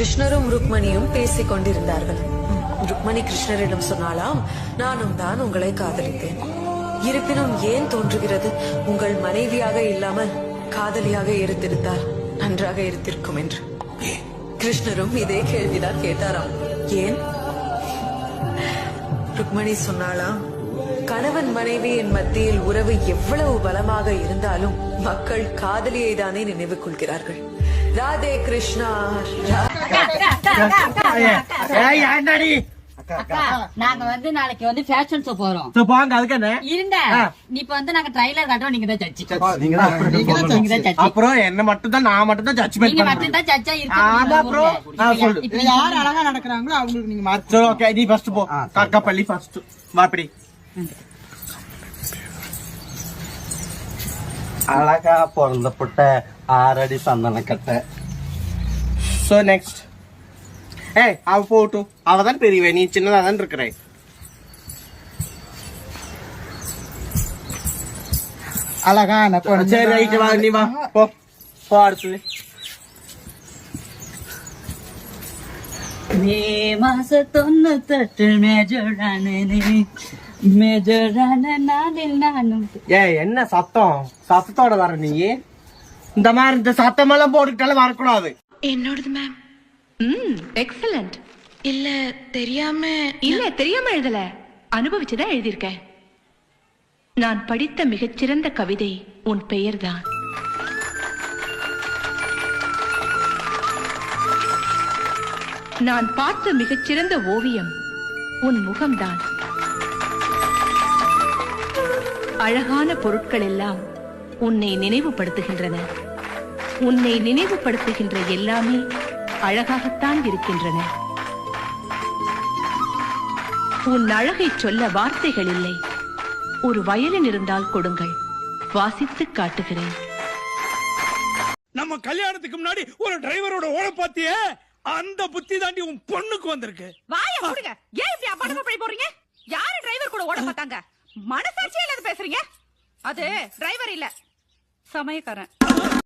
கிருஷ்ணரும் ருக்மணியும் பேசிக் கொண்டிருந்தார்கள். ருக்மணி கிருஷ்ணரிடம் சொன்னாலாம் நானும் தான் உங்களை காதலித்தேன். இருப்பினும் ஏன் தோன்றுகிறது? உங்கள் மனைவியாக இல்லாமல் காதலியாக இருந்திருந்தால் நன்றாக இருந்திருக்கும் என்று. கிருஷ்ணரும் இதே கேள்விதான் கேட்டாராம். ஏன்? ருக்மணி சொன்னாலாம் கணவன் மனைவியின் மத்தியில் உறவு எவ்வளவு பலமாக இருந்தாலும் மக்கள் காதலியை தானே நினைவு கொள்கிறார்கள். ராதே கிருஷ்ணா ஏன்டாடி அக்கா நாங்க வந்து நாளைக்கு வந்து ஃபேஷன் ஷோ போறோம் சோ போங்க அதுக்கு என்ன? இருங்க. இப்ப வந்து நாங்க ட்ரைலர் காட்டுறோம் நீங்க தான் ஜட்ஜி நீங்க தான் நீங்க தான் ஜட்ஜி அப்புறம் என்ன மட்டும் தான் நான் மட்டும் தான் நீங்க மட்டும் தான் ஜட்ஜா ஆமா ப்ரோ ஆ சொல்லு. இருக்க யார் அழகா நடக்கிறாங்களோ அவங்களுக்கு நீங்க மார்க் சரி ஓகே நீ ஃபர்ஸ்ட் போ. காக்கா பள்ளி ஃபர்ஸ்ட் அழகா பிறந்தப்பட்ட ஆறடி சந்தனக்கட்டை. சோ நெக்ஸ்ட் ஏய் அவ போட்டும் அவ தான் பெரியவ நீ சின்னதா தான் இருக்கிற. அழகான சரி ரைட் வா நீ வா. போ. போ அடுத்தது. மே மாச தொண்ணூத்தெட்டு மேஜரான மேஜரான நாளில் நானும். ஏய் என்ன சத்தம்? சத்தத்தோட வர நீ? இந்த மாதிரி இந்த சத்தம் எல்லாம் போட்டுக்கிட்டாலும் வரக்கூடாது. என்னோடது மேம் ம் எக்ஸலண்ட் இல்ல தெரியாம இல்ல தெரியாம எழுதல. அனுபவிச்சுதான் எழுதியிருக்கேன். நான் படித்த மிகச்சிறந்த கவிதை உன் பெயர்தான். நான் பார்த்த மிகச்சிறந்த ஓவியம் உன் முகம்தான். அழகான பொருட்கள் எல்லாம் உன்னை நினைவுபடுத்துகின்றன. உன்னை நினைவுபடுத்துகின்ற எல்லாமே அழகாகத்தான் இருக்கின்றன. உன் அழகை சொல்ல வார்த்தைகள் இல்லை ஒரு வயலின் இருந்தால் கொடுங்கள். வாசித்து காட்டுகிறேன். நம்ம கல்யாணத்துக்கு முன்னாடி ஒரு டிரைவரோட ஓட பாத்தியே அந்த புத்தி தாண்டி உன் பொண்ணுக்கு வந்திருக்கு. வாய மூடுங்க. ஏன் இப்படி அப்பாடமா பழி போறீங்க? யாரு டிரைவர் கூட ஓட பார்த்தாங்க? மனசாட்சியே இல்லாத பேசுறீங்க? அது டிரைவர் இல்ல. சமயக்காரன்.